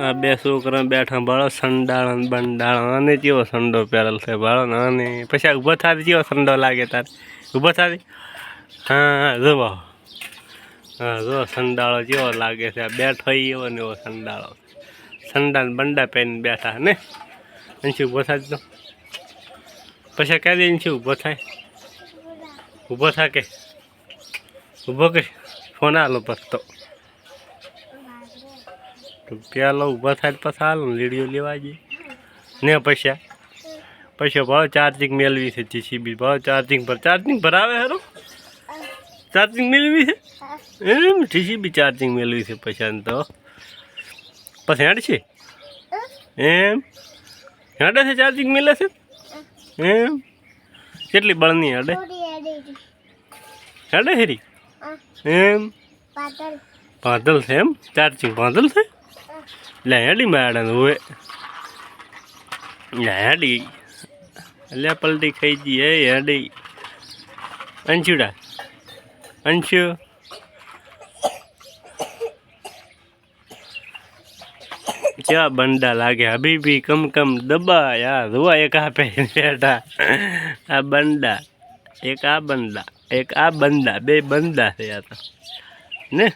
આ બે છોકરા બેઠા બાળો સંડાળ બંડાળો અને કેવો સંડો પહેરેલ છે બાળો અને પછી ઊભો થાય કેવો સંડો લાગે તારે? ઊભો થાય હા, જોવો. હા જો સંડાળો કેવો લાગે છે. બેઠો એવો ને એવો સંડાળો. સંડા બંડા પહેરીને બેઠા, ને? અહીંથી ઊભો થાય તો? પછી દે અંશી ઊભો થાય? ઊભો થાય કે? ઊભો કે? ફોન આલો પસ્તો તો પેલો ઊભા થાય પછી હાલ લીડીઓ લેવા જઈએ ને પૈસા પૈસા ભાવ ચાર્જિંગ મેળવી છે જીસીબી ભાવ ચાર્જિંગ પર ચાર્જિંગ ભરાવે હેરો? ચાર્જિંગ મેળવી છે? એમ? જીસીબી ચાર્જિંગ મેળવી છે પૈસાને તો. પછી હેડ છે એમ? હેડે છે ચાર્જિંગ મેળે છે? એમ? કેટલી બળની હેડે? હેડે. હેરી? એમ? પાંદલ છે એમ ચાર્જિંગ બાંધલ છે લહેડી હેડી હોય લહેડી એટલે પલટી ખાઈ જી એ હેડી અંશુડા અંશુ ચા બંડા લાગે હબીબી કમ કમ દબા યાર જોવા એક આ બેઠા આ બંડા એક આ બંડા એક આ બંડા બે બંડા થયા યાર તો ને